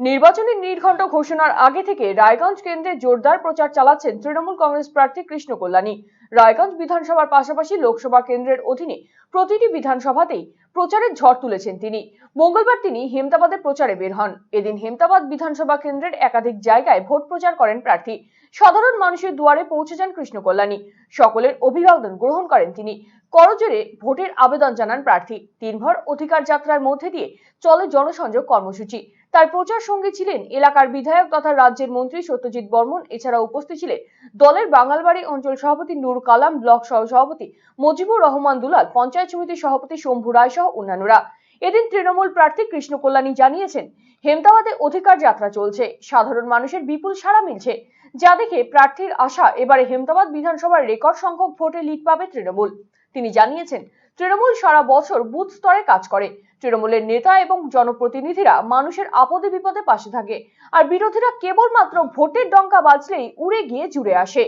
নির্বাচনী নির্ঘণ্ট ঘোষণার আগে থেকে রায়গঞ্জ কেন্দ্রে জোরদার প্রচার চালাচ্ছেন তৃণমূল কংগ্রেস প্রার্থী কৃষ্ণ কল্যাণী। রায়গঞ্জ বিধানসভার পাশাপাশি লোকসভা কেন্দ্রের অধীনে প্রতিটি বিধানসভাতেই প্রচারের ঝড় তুলেছেন তিনি। মঙ্গলবার তিনি হেমতাবাদে প্রচারে বের হন। এদিন হেমতাবাদ বিধানসভা কেন্দ্রের একাধিক জায়গায় ভোট প্রচার করেন প্রার্থী। সাধারণ মানুষের দুয়ারে পৌঁছে যান কৃষ্ণ কল্যাণী সকলের অভিবাদন গ্রহণ করেন তিনি। করজোরে ভোটের আবেদন জানান প্রার্থী। দিনভর অধিকার যাত্রার মধ্যে দিয়ে চলে জনসংযোগ কর্মসূচি। তার প্রচার সঙ্গী ছিলেন এলাকার বিধায়ক তথা রাজ্যের মন্ত্রী সত্যজিৎ বর্মন। এছাড়া উপস্থিত ছিলেন দলের বাঙালবাড়ি অঞ্চল সভাপতি নূর কালাম ব্লক সহ সভাপতি মুজিবুর রহমান দুলাল, পঞ্চায়েত সমিতির সভাপতি শম্ভু রায় সহ অন্যান্যরা। এদিন তৃণমূল প্রার্থী কৃষ্ণ কল্যাণী জানিয়েছেন হেমতাবাদে অধিকার যাত্রা চলছে, সাধারণ মানুষের বিপুল সাড়া মিলছে। যা দেখে প্রার্থীর আশা, এবারে হেমতাবাদ বিধানসভার রেকর্ড সংখ্যক ভোটে লিড পাবে তৃণমূল। তিনি জানিয়েছেন, তৃণমূল সারা বছর বুথ স্তরে কাজ করে। তৃণমূলের নেতা এবং জনপ্রতিনিধিরা মানুষের আপদে বিপদে পাশে থাকে, আর বিরোধীরা কেবলমাত্র ভোটের ডঙ্কা বাজলেই উড়ে গিয়ে জুড়ে আসে।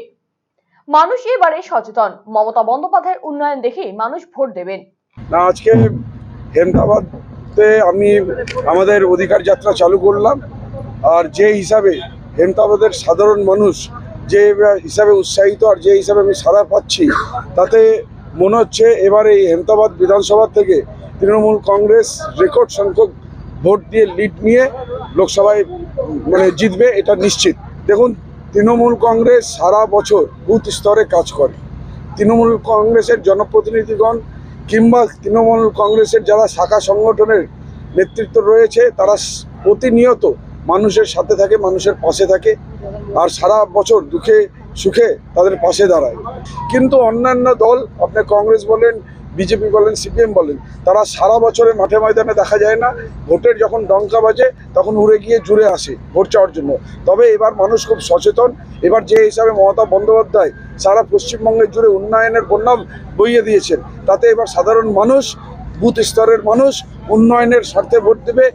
মানুষ এবারে সচেতন। মমতা বন্দ্যোপাধ্যায়ের উন্নয়ন দেখেই মানুষ ভোট দেবেন। না, আজকে হেমতাবাদে আমি আমাদের অধিকার যাত্রা চালু করলাম। আর যে হিসাবে হেমতাবাদের সাধারণ মানুষ যে হিসাবে উৎসাহিত আর যে হিসাবে আমি সাড়া পাচ্ছি, তাতে মনে হচ্ছে এবার এই হেমতাবাদ বিধানসভা থেকে তৃণমূল কংগ্রেস রেকর্ড সংখ্যক ভোট দিয়ে লিড নিয়ে লোকসভায় মানে জিতবে, এটা নিশ্চিত। দেখুন তৃণমূল কংগ্রেস সারা বছর বুথ স্তরে কাজ করে। তৃণমূল কংগ্রেসের জনপ্রতিনিধিগণ কিংবা তৃণমূল কংগ্রেসের যারা শাখা সংগঠনের নেতৃত্ব রয়েছে, তারা প্রতিনিয়ত মানুষের সাথে থাকে, মানুষের পাশে থাকে। আর সারা বছর দুঃখে সুখে তাদের পাশে দাঁড়ায়। কিন্তু অন্যান্য দল, আপনি কংগ্রেস বলেন, বিজেপি বলেন, সিপিএম বলেন, তারা সারা বছরে মাঠে ময়দানে দেখা যায় না। ভোটের যখন ডঙ্কা বাজে, তখন উড়ে গিয়ে জুড়ে আসে ভোট চাওয়ার জন্য। তবে এবার মানুষ খুব সচেতন। এবার যে হিসাবে মমতা বন্দ্যোপাধ্যায় সারা পশ্চিমবঙ্গের জুড়ে উন্নয়নের বন্যা বইয়ে দিয়েছেন, তাতে এবার সাধারণ মানুষ, বুথ স্তরের মানুষ উন্নয়নের স্বার্থে ভোট দেবে।